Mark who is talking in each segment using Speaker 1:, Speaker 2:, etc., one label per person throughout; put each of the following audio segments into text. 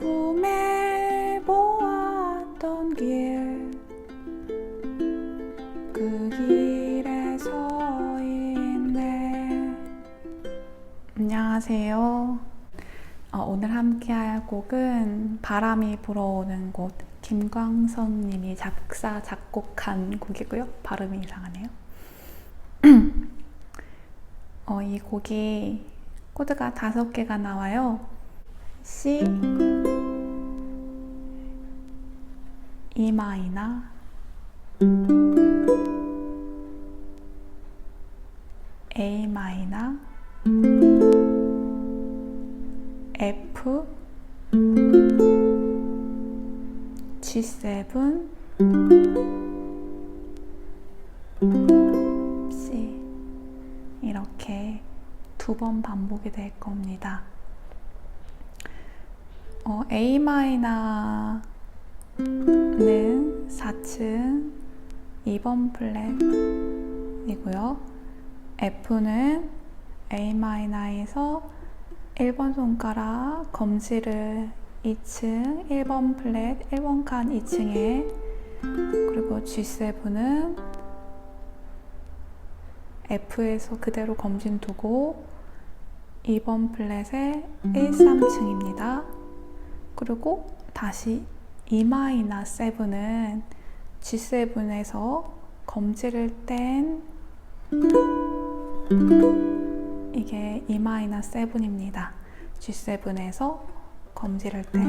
Speaker 1: 꿈에 보았던 길. 그 길에 서 있네. 안녕하세요. 어, 오늘 함께 할 곡은 바람이 불어오는 곳 김광선 님이 작사 작곡한 곡이고요. 발음이 이상하네요. 어, 이 곡이 코드가 다섯 개가 나와요. C 마이너 A 마이너 F. G7 C. 이렇게 두 번 반복이 될 겁니다. 어, A 마이너 는 4층 2번 플랫이고요. F는 A 마이너에서 1번 손가락 검지를 2층 1번 플랫 1번 칸 2층에 그리고 G7은 F에서 그대로 검진 두고 2번 플랫에 1, 3층입니다. 그리고 다시 마이너 7은 G7에서 검지를 뗀 이게 마이너 7입니다. G7에서 검지를 뗀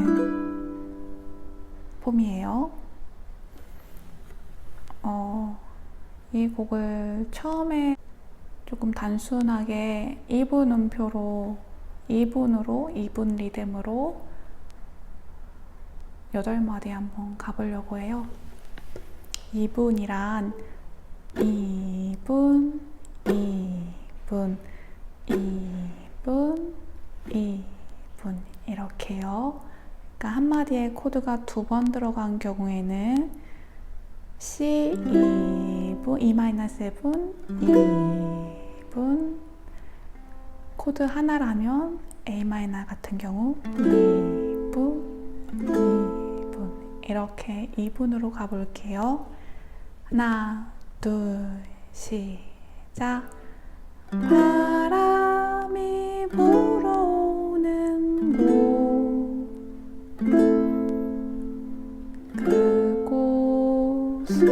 Speaker 1: 폼이에요. 어, 이 곡을 처음에 조금 단순하게 2분 음표로 2분으로 2분 리듬으로 8마디 한번 가보려고 해요. 2분이란 2분, 2분, 2분, 2분 이렇게요. 그러니까 한 마디에 코드가 두 번 들어간 경우에는 C 2분, E-7, 2분 코드 하나라면 A 같은 경우 2분, 2분 이렇게 2분으로 가볼게요. 하나, 둘, 시작. 바람이 불어오는 곳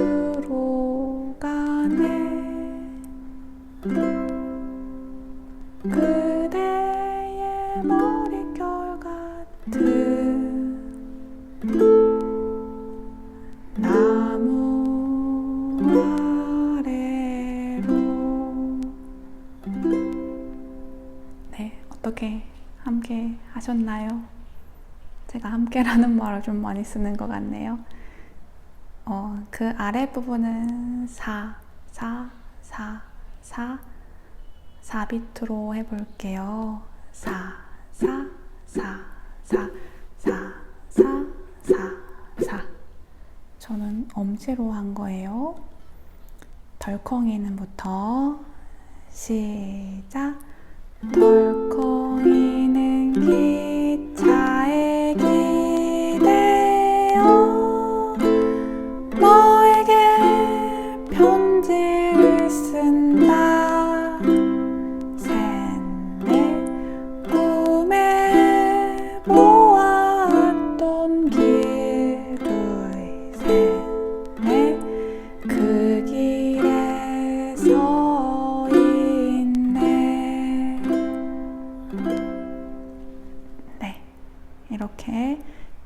Speaker 1: 그곳으로 가네 그대의 머릿결 같은 하셨나요? 제가 함께라는 말을 좀 많이 쓰는 것 같네요. 어, 그 아래 부분은 4, 4, 4, 4, 4비트로 해볼게요. 4, 4, 4, 4, 4, 4, 4, 4. 저는 엄지로 한 거예요. 덜컹이는부터 시작. 덜 컹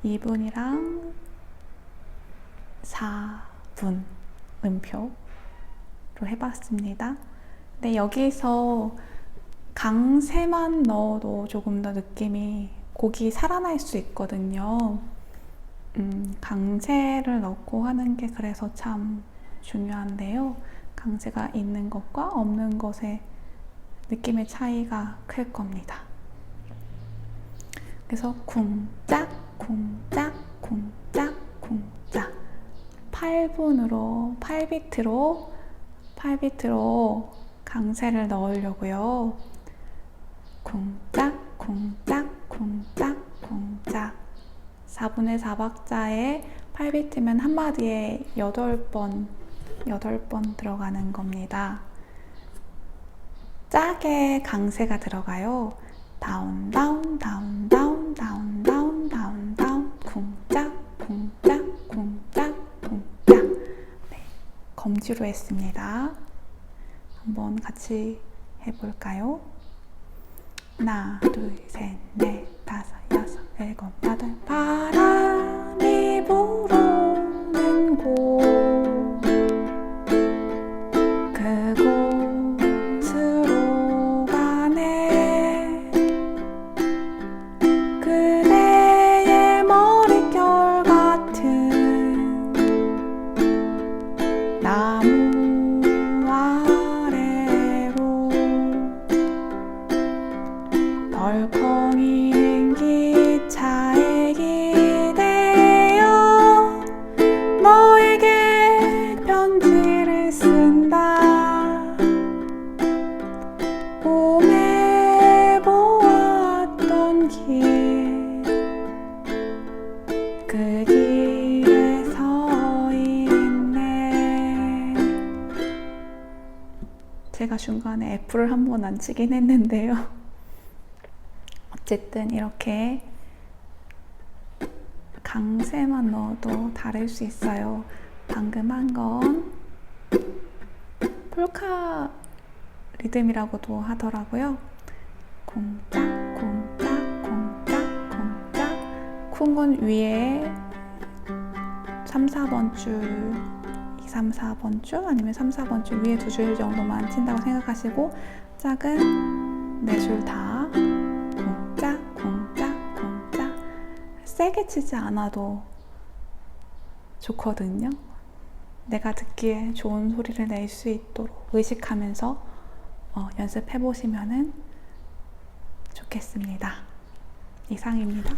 Speaker 1: 2분이랑 4분 음표로 해봤습니다. 근데 여기서 강세만 넣어도 조금 더 느낌이 곡이 살아날 수 있거든요. 음, 강세를 넣고 하는 게 그래서 참 중요한데요. 강세가 있는 것과 없는 것의 느낌의 차이가 클 겁니다. 그래서 쿵짝, 쿵짝, 쿵짝, 쿵짝. 8분으로, 8비트로, 8비트로 강세를 넣으려고요. 쿵짝, 쿵짝, 쿵짝, 쿵짝. 4분의 4박자에 8비트면 한 마디에 8번, 8번 들어가는 겁니다. 짜게 강세가 들어가요. 다운, 다운, 다운, 다운, 다운, 다운, 다운, 다운, 쿵짝, 쿵짝, 쿵짝, 쿵짝. 네, 검지로 했습니다. 한번 같이 해볼까요? 하나, 둘, 셋, 넷, 다섯, 여섯, 일곱, 여덟. 바람 제가 중간에 F를 한 번 안 치긴 했는데요 어쨌든 이렇게 강세만 넣어도 다를 수 있어요. 방금 한 건 폴카 리듬이라고도 하더라고요. 콩짝, 콩짝, 쿵은 위에 3, 4번 줄, 2, 3, 4번 줄, 아니면 3, 4번 줄 위에 두 줄 정도만 친다고 생각하시고, 짝은 네 줄 다. 쿵짝, 쿵짝, 쿵짝. 세게 치지 않아도 좋거든요. 내가 듣기에 좋은 소리를 낼 수 있도록 의식하면서 어, 연습해 보시면 좋겠습니다. 이상입니다.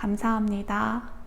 Speaker 1: 감사합니다.